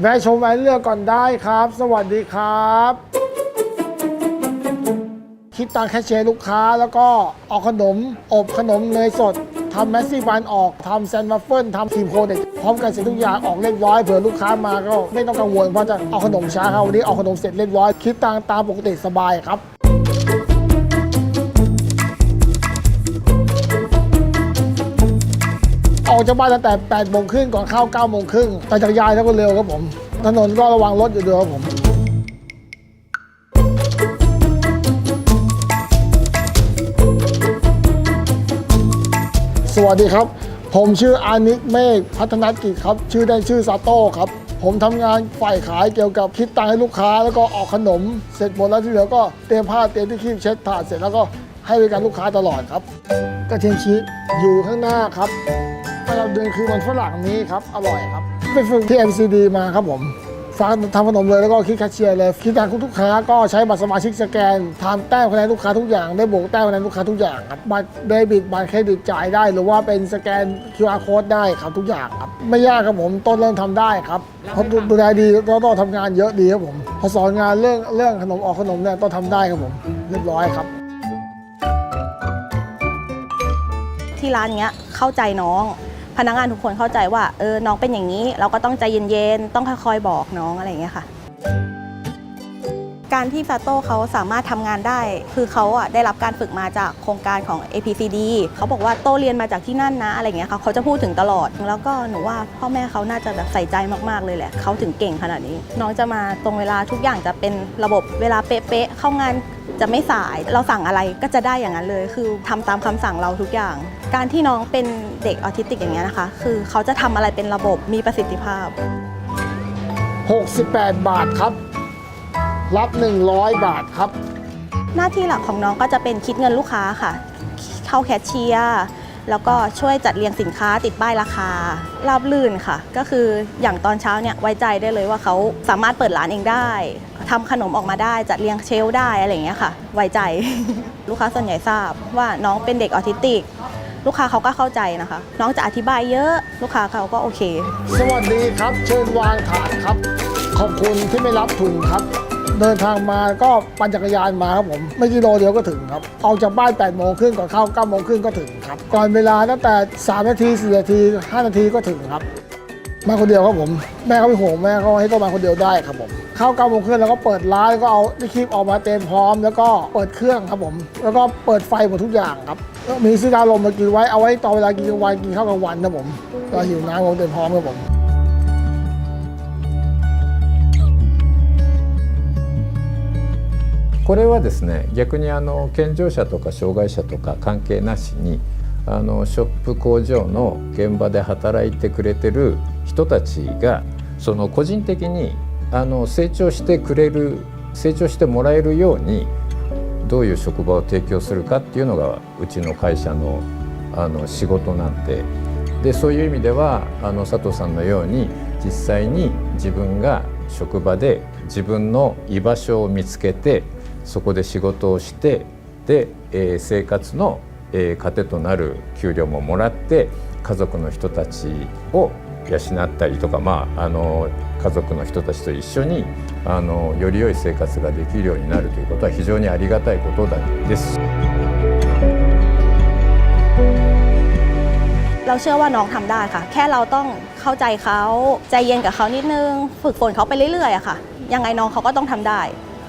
แวะชมแวะเลือกก่อนได้ครับ สวัสดีครับ คิดตังแคชเชียร์ลูกค้าแล้วก็ออกขนม อบขนมเนยสดทำแมสซี่บานออกทำแซนด์วัฟเฟิลทำครีมโคเด็กพร้อมกันเสร็จทุกอย่างออกเรียบร้อยเผื่อลูกค้ามาก็ไม่ต้องกังวลเพราะจะเอาขนมช้าครับวันนี้เอาขนมเสร็จเรียบร้อย คิดตังตามปกติสบายครับ ออกจากบ้านตั้งแต่8โมงครึ่งก่อนเข้า9โมงครึ่งแต่จักรยานแล้วก็เร็วครับผม ถนนก็ระวังรถอยู่ด้วยครับผมสวัสดีครับ ผมชื่ออานิกเมฆพัฒนกิจครับ ชื่อได้ชื่อซาโต้ครับ ผมทำงานฝ่ายขายเกี่ยวกับคิดตังค์ให้ลูกค้า แล้วก็ออกขนม เสร็จหมดแล้วที่เหลือก็เตรียมผ้าเตรียมที่คีบเช็ดถาดเสร็จแล้วก็ให้บริการลูกค้าตลอดครับกระเทียมชีสอยู่ข้างหน้าครับ ประจำเดือนคือวันฝรั่งนี้ครับอร่อยครับไปฝึกที่ MCD มาครับผมฟังทำขนมเลยแล้วก็คิดแคชเชียร์เลย คิดตังค์ทุกค้าก็ใช้บัตรสมาชิกสแกนทำแต้มคะแนนลูกค้าทุกอย่างได้บวกแต้มคะแนนลูกค้าทุกอย่างครับบัตรเดบิตบัตรเครดิตจ่ายได้ หรือว่าเป็นสแกน QR code ได้ครับทุกอย่างครับไม่ยากครับผมต้นเริ่มทำได้ครับเพราะดูแลดีแล้วต้องทำงานเยอะดีครับผมพอสอนงานเรื่องเรื่องขนมออกขนมเนี่ยต้องทำได้ครับผมเรียบร้อยครับ ที่ร้านเนี้ยเข้าใจน้อง นักงานทุกคนเข้าใจว่าเออน้องเป็นอย่างนี้ เราก็ต้องใจเย็นๆ ต้องค่อยๆบอกน้องอะไรอย่างเงี้ยค่ะ การที่ซาโต้เขาสามารถทำงานได้ คือเขาอะได้รับการฝึกมาจากโครงการของ APCD เขาบอกว่าโตเรียนมาจากที่นั่นนะอะไรเงี้ยค่ะเขาจะพูดถึงตลอด แล้วก็หนูว่าพ่อแม่เขาน่าจะแบบใส่ใจมากๆเลยแหละเขาถึงเก่งขนาดนี้ น้องจะมาตรงเวลาทุกอย่างจะเป็นระบบเวลาเป๊ะๆเข้างานจะไม่สายเราสั่งอะไรก็จะได้อย่างนั้นเลย คือทำตามคำสั่งเราทุกอย่าง การที่น้องเป็นเด็กออทิสติกอย่างเงี้ยนะคะ คือเขาจะทำอะไรเป็นระบบมีประสิทธิภาพ 68 บาทครับ รับ 100 บาทครับ หน้าที่หลักของน้องก็จะเป็นคิดเงินลูกค้าค่ะ เข้าแคชเชียร์แล้วก็ช่วยจัดเรียงสินค้าติดป้ายราคาราบลื่นค่ะ ก็คืออย่างตอนเช้าเนี่ยไว้ใจได้เลยว่าเขาสามารถเปิดร้านเองได้ทำขนมออกมาได้จัดเรียงเชลฟ์ได้อะไรอย่างเงี้ยค่ะ ไว้ใจ ลูกค้าส่วนใหญ่ทราบว่าน้องเป็นเด็กออทิสติก ลูกค้าเขาก็เข้าใจนะคะ น้องจะอธิบายเยอะลูกค้าเขาก็โอเค สวัสดีครับ เชิญวางถาดครับ ขอบคุณที่ไม่รับถุงครับ เดินทางมาก็ปั่นจักรยานมาครับผมไม่กี่โลเดียวก็ถึงครับออกจากบ้าน8โมงครึ่งก่อนเข้า9โมงครึ่งก็ถึงครับก่อนเวลาตั้งแต่ 3 นาที 4 นาที 5 นาทีก็ถึงครับ มาคนเดียวครับผม แม่เขาไม่ห่วงแม่เขาให้ต้องมาคนเดียวได้ครับผมเข้า9โมงครึ่งแล้วก็เปิดร้านแล้วก็เอาที่คลิปออกมาเต็มพร้อม แล้วก็เปิดเครื่องครับผม แล้วก็เปิดไฟหมดทุกอย่างครับแล้วมีซื้อกาลมมากินไว้เอาไว้ตอนเวลากินกลางวันกินข้าวกลางวันครับผมก็หิวน้ำผมเต็มพร้อมครับผม これはですね逆にあの健常者とか障害者とか関係なしにあのショップ工場の現場で働いてくれてる人たちがその個人的にあの成長してくれる成長してもらえるようにどういう職場を提供するかっていうのがうちの会社のあの仕事なんで。でそういう意味ではあの佐藤さんのように実際に自分が職場で自分の居場所を見つけてそこで仕事をしてで、えー生活の、えー糧となる給料ももらって家族の人たちを養ったりとか、まあ、あの家族の人たちと一緒にあのより良い生活ができるようになるということは非常にありがたいことだです。 เราเชื่อว่าน้องทำได้ค่ะ แค่เราต้องเข้าใจเขาใจเย็นกับเขานิดนึง ฝึกฝนเขาไปเรื่อยๆอะค่ะ ยังไงน้องเขาก็ต้องทำได้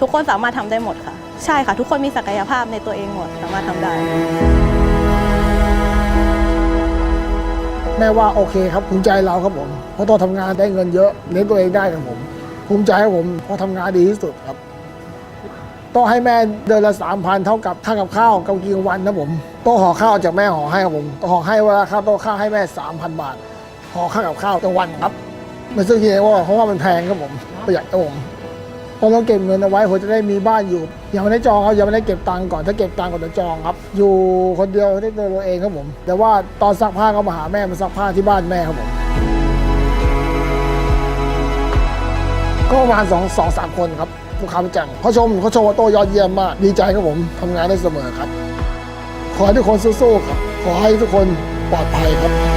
ทุกคนสามารถทำได้หมดค่ะ ใช่ค่ะ ทุกคนมีศักยภาพในตัวเองหมดสามารถทำได้แม่ว่าโอเคครับภูมิใจเราครับผมเพราะตอนทำงานได้เงินเยอะเลี้ยงตัวเองได้ครับผม ภูมิใจครับผมเพราะทำงานดีที่สุดครับต้องให้แม่เดือนละสามพันเท่ากับค่ากับข้าวกับกินวันนะผมต้องห่อข้าวจากแม่ห่อให้ครับผมต้องห่อให้เวลาข้าวต้องข้าวให้แม่สามพันบาทห่อข้าวกับข้าวต่อวันครับไม่ซื้อทีเองว่าเพราะว่ามันแพงครับผมประหยัดครับผม ผมต้องเก็บเงินเอาไว้ผมจะได้มีบ้านอยู่อยังไม่ได้จองครับยังไม่ได้เก็บตังค์ก่อนถ้าเก็บตังค์ก่อนจะจองครับ อยู่คนเดียวได้ตัวเองครับผม แต่ว่าตอนซักผ้าก็มาหาแม่มาซักผ้าที่บ้านแม่ครับผมก็ประมาณสองสองสามคนครับลูกค้าประจำเขาชมเขาชมว่าโตยอดเยี่ยมมากดีใจครับผมทำงานได้เสมอครับ ขอให้ทุกคนสู้ๆครับ ขอให้ทุกคนปลอดภัยครับ